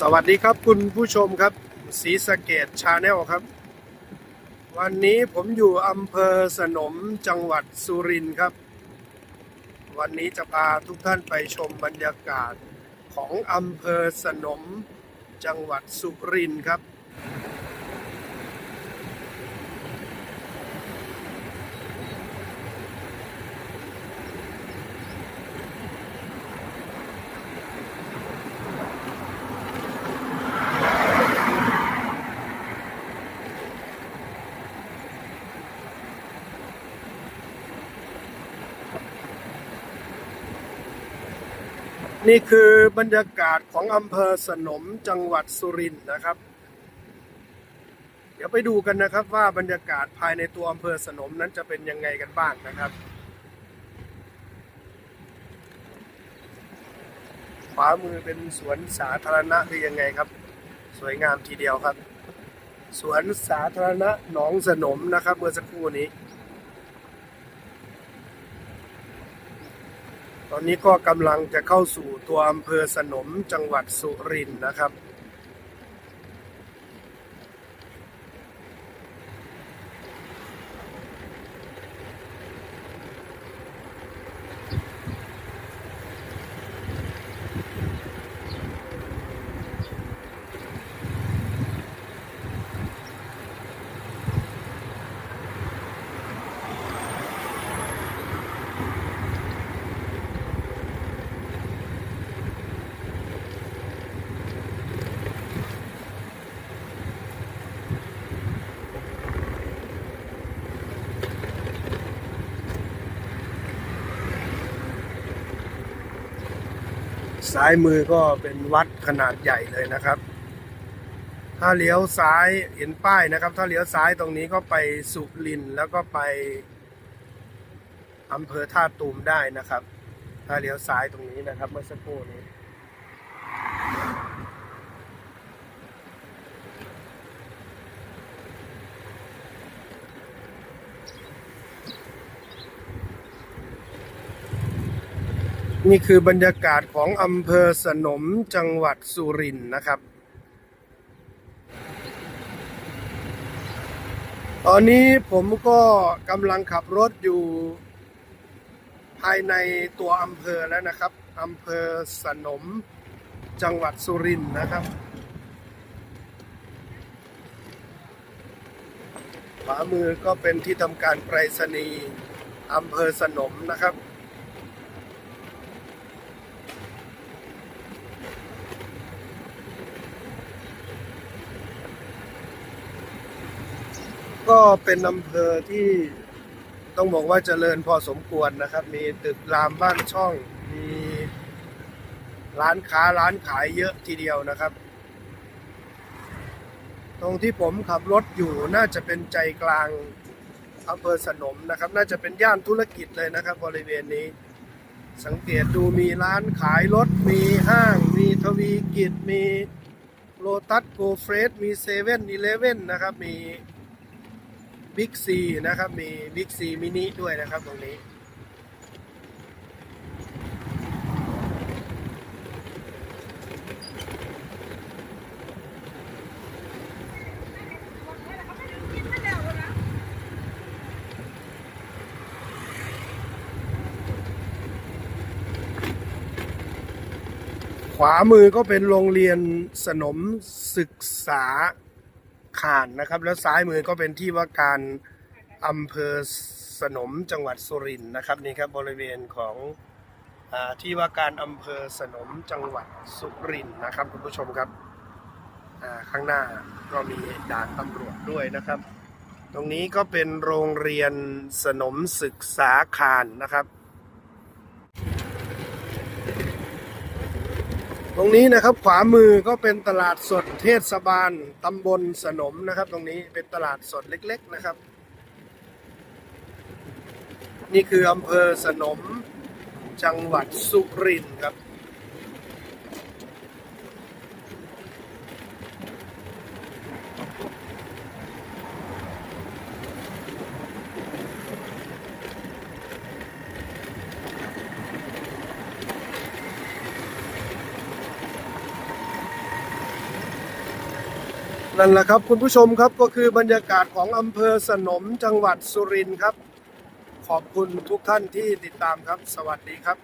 สวัสดีครับคุณผู้ชมครับสีสะเกตชาแนลครับ วันนี้ผมอยู่อำเภอสนมจังหวัดสุรินทร์ครับ วันนี้จะพาทุกท่านไปชมบรรยากาศของอำเภอสนมจังหวัดสุรินทร์ครับ นี่คือบรรยากาศของอำเภอสนมจังหวัดสุรินทร์นะครับ เดี๋ยวไปดูกันนะครับว่าบรรยากาศภายในตัวอำเภอสนมนั้นจะเป็นยังไงกันบ้างนะครับขวามือเป็นสวนสาธารณะหรือยังไงครับ สวยงามทีเดียวครับ สวนสาธารณะหนองสนมนะครับ เมื่อสักครู่นี้ อนนี้ก็กำลังจะเข้าสู่ตัวอำเภอสนมจังหวัดสุรินทร์นะครับ ซ้ายมือก็เป็นวัดขนาดใหญ่เลยนะครับ ถ้าเลี้ยวซ้ายเห็นป้ายนะครับ ถ้าเลี้ยวซ้ายตรงนี้ก็ไปสุรินแล้วก็ไปอำเภอท่าตูมได้นะครับ ถ้าเลี้ยวซ้ายตรงนี้นะครับ เมื่อสักครู่นี้ นี่คือบรรยากาศของอำเภอสนมจังหวัดสุรินทร์นะครับ ตอนนี้ผมก็กำลังขับรถอยู่ภายในตัวอำเภอแล้วนะครับอำเภอสนมจังหวัดสุรินทร์นะครับขวามือก็เป็นที่ทำการไปรษณีย์อำเภอสนมนะครับ ก็เป็นอำเภอที่ต้องบอกว่าเจริญพอสมควรนะครับ มีตึกรามบ้านช่อง มีร้านค้าร้านขายเยอะทีเดียวนะครับ ตรงที่ผมขับรถอยู่น่าจะเป็นใจกลางอำเภอสนมนะครับ น่าจะเป็นย่านธุรกิจเลยนะครับ บริเวณนี้ สังเกตดูมีร้านขายรถ มีห้าง มีทวีกิจ มีโลตัสโกเฟรสมีเซเว่นอีเลเว่นนะครับ มี บิ๊กซีนะครับ มีบิ๊กซีมินิด้วยนะครับตรงนี้ ขวามือก็เป็นโรงเรียนสนมศึกษา ข่านนะครับ แล้วซ้ายมือก็เป็นที่ว่าการอำเภอสนมจังหวัดสุรินทร์นะครับนี่ครับบริเวณของอที่ว่าการอำเภอสนมจังหวัดสุรินทร์นะครับคุณผู้ชมครับข้างหน้าก็มีด่านตำรวจด้วยนะครับ ตรงนี้ก็เป็นโรงเรียนสนมศึกษาคารนะครับ ตรงนี้นะครับขวามือก็เป็นตลาดสดเทศบาลตำบลสนมนะครับ ตรงนี้เป็นตลาดสดเล็ก ๆนะครับ นี่คืออำเภอสนมจังหวัดสุรินทร์ครับ นั่นแหละครับคุณผู้ชมครับก็คือบรรยากาศของอำเภอสนมจังหวัดสุรินทร์ครับ ขอบคุณทุกท่านที่ติดตามครับ สวัสดีครับ